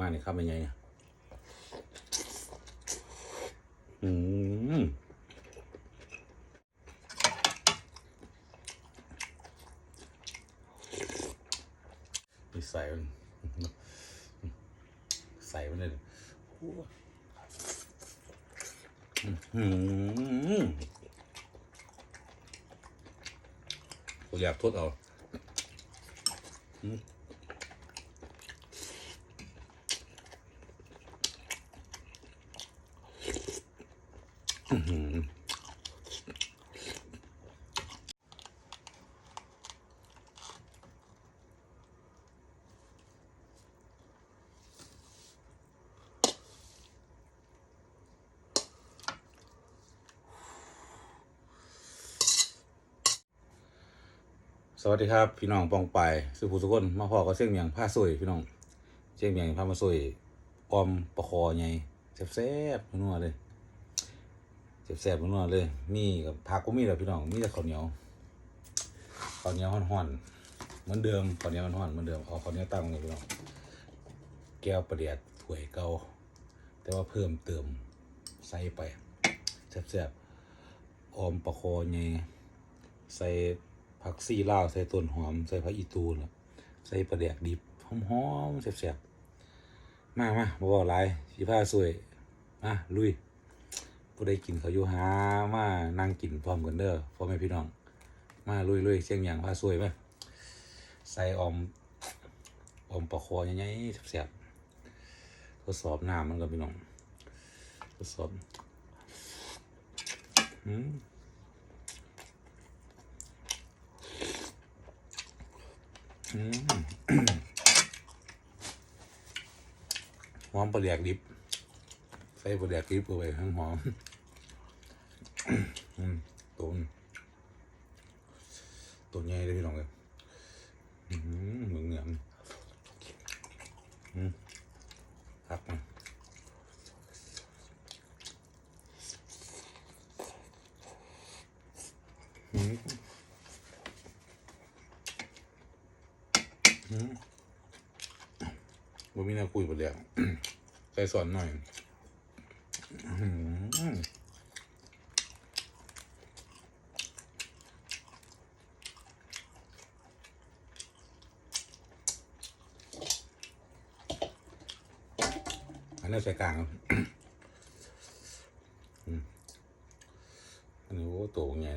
มากเนี่ยครับเป็นไงเนี่ยอืมนี่ใส่มันใส่มันเลยอืมอยากทดเอาอืมอื้อหือ สวัสดีครับ พี่น้องปองไปสุภูสุคนมาพอก็เสียงเมียงผ้าสวยพี่น้องเสียงเมียงผ้ามาสวยออมประคอไงแซ่บๆนัวเลย แซ่บๆนัวๆเลย มีกับผักก็มีแหละพี่น้องมีแต่ข้าวเหนียวข้าวเหนียวห่อนๆเหมือนเดิมข้าวเหนียวห่อนๆเหมือนเดิมเอาข้าวเหนียวตั้งเลยพี่น้องแก้วประเดียดถ้วยเก่าแต่ว่าเพิ่มเติมใส่ไปแซ่บๆออมปะคอไงใส่ผักซี่ลาวใส่ต้นหอม ใส่ผักอีตูนใส่ปลาแดกดิบหอมๆแซ่บๆมามาบ่บอกหลายสีผ้าสวยมาลุย ผู้ใดกินเขาอยู่หามานั่งกินพร้อมกันเด้อพ่อแม่พี่น้อง มาลุยลุยเสียงหยางผ้าสวยไหมใส่อมอมปลาคอใหญ่ๆแซ่บทดสอบน้ำมันกับพี่น้องทดสอบอืมอืมหอมปลาแดกดิบ ใส่ปลาแดกดิบเข้าไปทั้งหอมอืมตัวมันตัวใหญ่เลยพี่น้องเลยเหมือนเหนียมอืมพักมาอืมบ่มีแนวคุยบ่แล้วใส่สอนหน่อยอื้อหืออั นนี้ใส่กลางอันนี้โอ้โตใหญ่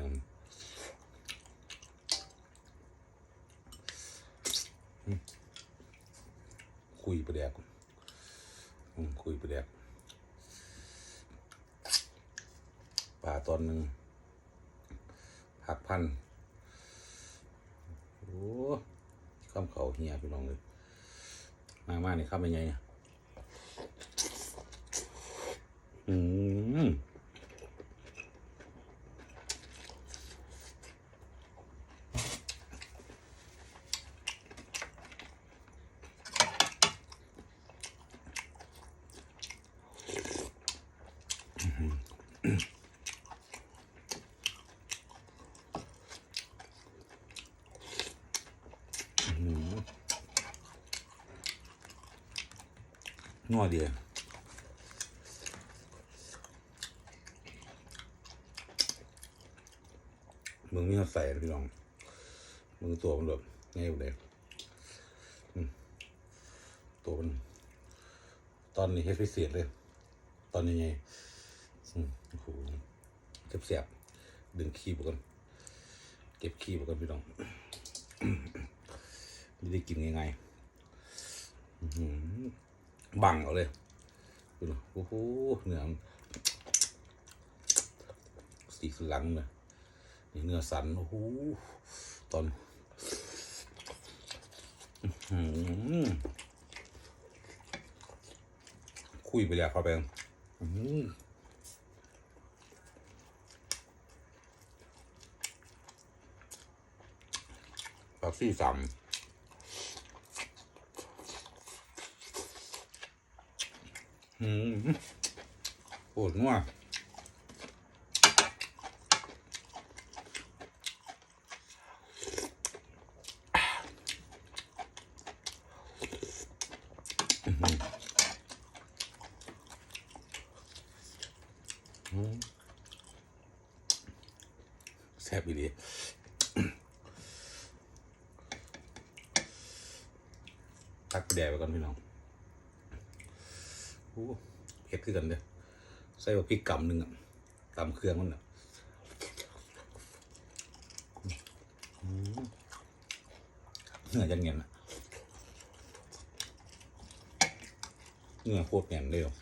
คุยประเดี๋ยวคุยประเดี๋ยวป่าตอนหนึ่งผักพันธุ์โอ้ข้ามเขาเฮียพี่น้องเลย มามาเนี่ยข้ามไปไงเนี่ย อืมนั มึงนี่เอาใส่พี่น้องมึงตัวมันแบบง่ายกว่าเดิมอืมตัวมัน ตอนนี้เฮ็ดพิเศษเลย ตอนนี้ไงโอ้โหเสียบๆดึงขี้บกัน เก็บขี้บกันพี่น้องไม่ได้กินง่ายๆบังเอาเลยดูนะโอ้โหเนื้อสีสลังเลย เนื้อสันโอ้โหตอนคุยไปแล้วเข้าไปอื้อหือผักซี่สามอืมโอ้นัวอื้อหือ อีหลี ตักแดกไปก่อนพี่น้องโอ้เผ็ดขึ้นกันเด้อใส่ว่าพริกกำหนึ่งอะกำเครื่องมันอะอืมเนื้อจะเงียนอะเนื้อโคตรเงียนเลยอะ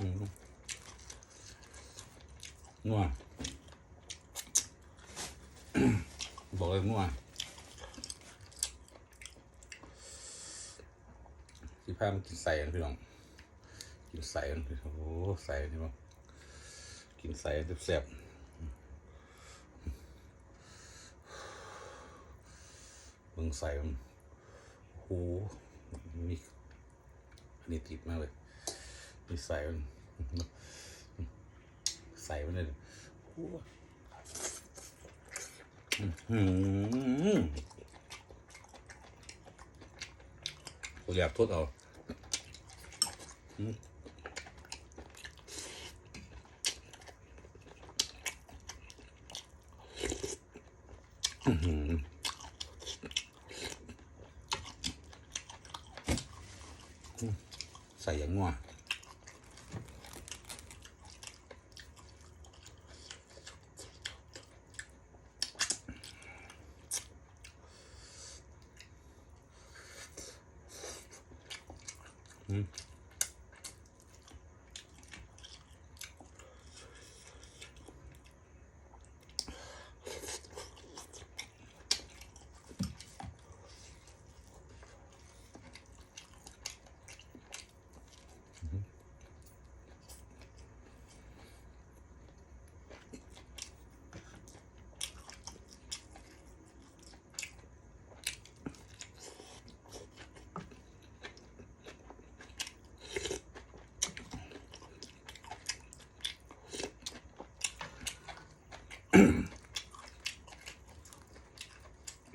อืม นัวบอกเลยนัวที่พามันกินใส่กันพี่น้อง กินใส่กันโอ้โหใส่นี่มั้งกินใส่แซ่บเบิ่งใส่มันโอ้โหมีอันนี้ติดมากเลยมีใส่มัน ใส่มันเลยอ้โหอื้อหือผมอยากทดเอาอืมใส่อย่างงัว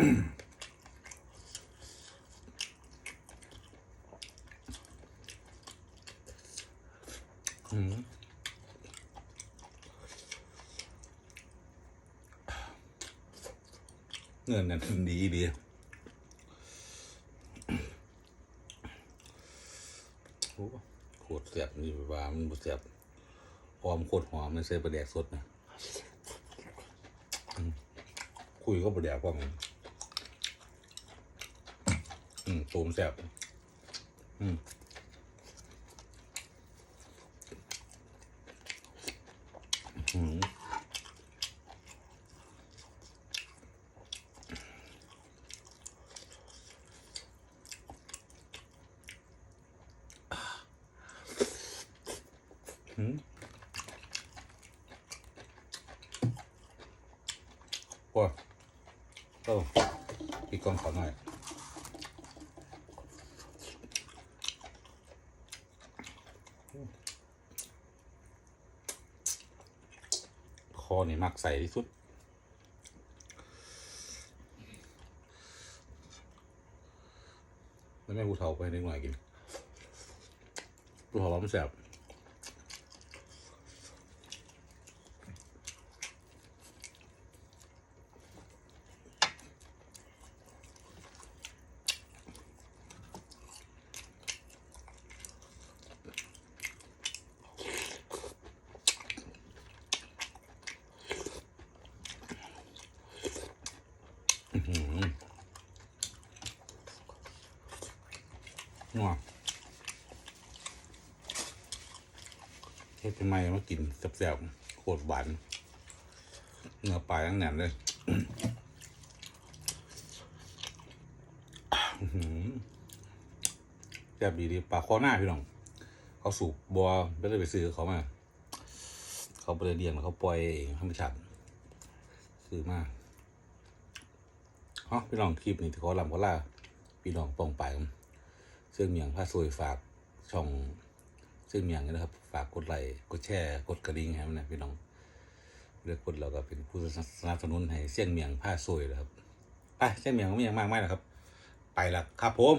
อืมเงินนั่นดีดีโอ้โคตรเสียบนี่ว่ามันบ่เสียบหอมโคตรหอมมันใส่ปลาแดกสดนะคุยก็ปลาแดกพร้อมกัน อืมตูมแซ่บอืมอืมอืมโอ้ยเอออีกกองขอหน่อย คอนี่มักใส่ที่สุด แล้วแม่กูเทาไปนิดหน่อยกินกูเทาว่ามันแสบ นัวเฮ็ดเป็นไมมากินแซ่บๆโคตรหวานเนื้อปลาทั้งแหนมเลยแซ่บดีดีปลาคอหน้าพี่น้อง เขาสูบบัวไม่ได้ไปซื้อเขามา เขาไปเลี้ยงแล้วเขาปล่อยเองธรรมชาติซื้อมาฮาพี่น้องคลิปนี้ที่ขอลำขอล่าพี่น้องปองไปกัน เสื้อเมียงผ้าสวยฝากช่องเสียงเมียงนะครับ ฝากกดไลค์กดแชร์กดกระดิ่งให้มันนะพี่น้องเลือกกดเราก็เป็นผู้สนับสนุนให้เสียงเมียงผ้าสวยนะครับไปเสียงเมียงก็ไม่ยังมากไมายนะครับ ไปละครับผม